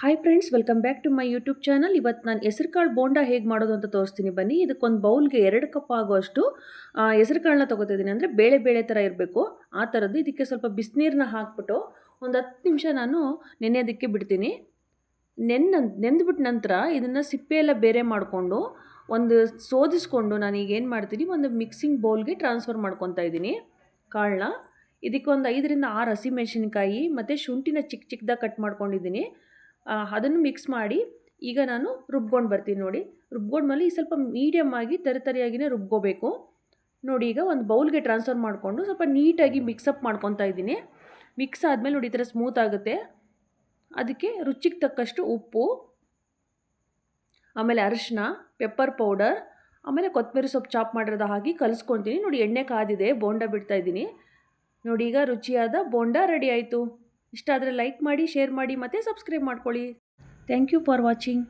Hi friends welcome back to my YouTube channel ಇವತ್ತು ನಾನು ಹೆಸರುಕಾಳು ಬೋಂಡ ಹೇಗೆ ಮಾಡೋದು ಅಂತ ತೋರಿಸ್ತೀನಿ ಬನ್ನಿ. ಇದಕ್ಕೊಂದು ಬೌಲ್ಗೆ ಎರಡು ಕಪ್ ಆಗುವಷ್ಟು ಹೆಸರುಕಾಳನ್ನ ತೊಗೋತಿದ್ದೀನಿ. ಅಂದರೆ ಬೇಳೆ ಬೇಳೆ ಥರ ಇರಬೇಕು. ಆ ಥರದ್ದು ಇದಕ್ಕೆ ಸ್ವಲ್ಪ ಬಿಸಿನೀರನ್ನ ಹಾಕ್ಬಿಟ್ಟು ಒಂದು ಹತ್ತು ನಿಮಿಷ ನಾನು ನೆನೆಯೋದಕ್ಕೆ ಬಿಡ್ತೀನಿ. ನೆನ್ನ ನೆಂದ್ಬಿಟ್ಟ ನಂತರ ಇದನ್ನು ಸಿಪ್ಪೆ ಎಲ್ಲ ಬೇರೆ ಮಾಡಿಕೊಂಡು ಒಂದು ಸೋದಿಸ್ಕೊಂಡು ನಾನು ಈಗ ಏನು ಮಾಡ್ತೀನಿ, ಒಂದು ಮಿಕ್ಸಿಂಗ್ ಬೌಲ್ಗೆ ಟ್ರಾನ್ಸ್ಫರ್ ಮಾಡ್ಕೊತಾ ಇದ್ದೀನಿ. ಕಾಳನ್ನ ಇದಕ್ಕೆ ಒಂದು ಐದರಿಂದ ಆರು ಹಸಿಮೆಣಸಿನ್ಕಾಯಿ ಮತ್ತು ಶುಂಠಿನ ಚಿಕ್ಕ ಚಿಕ್ಕದಾಗ ಕಟ್ ಮಾಡ್ಕೊಂಡಿದ್ದೀನಿ. ಅದನ್ನು ಮಿಕ್ಸ್ ಮಾಡಿ ಈಗ ನಾನು ರುಬ್ಕೊಂಡು ಬರ್ತೀನಿ ನೋಡಿ. ರುಬ್ಕೊಂಡ್ಮೇಲೆ ಈ ಸ್ವಲ್ಪ ಮೀಡಿಯಮ್ ಆಗಿ ತರಿತರಿಯಾಗಿಯೇ ರುಬ್ಕೋಬೇಕು. ನೋಡಿ, ಈಗ ಒಂದು ಬೌಲ್ಗೆ ಟ್ರಾನ್ಸ್ಫರ್ ಮಾಡಿಕೊಂಡು ಸ್ವಲ್ಪ ನೀಟಾಗಿ ಮಿಕ್ಸಪ್ ಮಾಡ್ಕೊತಾ ಇದ್ದೀನಿ. ಮಿಕ್ಸ್ ಆದಮೇಲೆ ನೋಡಿ, ಈ ಥರ ಸ್ಮೂತ್ ಆಗುತ್ತೆ. ಅದಕ್ಕೆ ರುಚಿಗೆ ತಕ್ಕಷ್ಟು ಉಪ್ಪು, ಆಮೇಲೆ ಅರಿಶಿನ ಪೆಪ್ಪರ್ ಪೌಡರ್ ಆಮೇಲೆ ಕೊತ್ತಂಬರಿ ಸೊಪ್ಪು ಚಾಪ್ ಮಾಡಿರೋದು ಹಾಕಿ ಕಲಿಸ್ಕೊತೀನಿ ನೋಡಿ, ಎಣ್ಣೆ ಕಾದಿದೆ, ಬೋಂಡ ಬಿಡ್ತಾ ಇದ್ದೀನಿ. ನೋಡಿ, ಈಗ ರುಚಿಯಾದ ಬೋಂಡ ರೆಡಿ ಆಯಿತು. ಇಷ್ಟ ಆದರೆ ಲೈಕ್ ಮಾಡಿ ಶೇರ್ ಮಾಡಿ ಮತ್ತು ಸಬ್ಸ್ಕ್ರೈಬ್ ಮಾಡ್ಕೊಳ್ಳಿ. Thank you for watching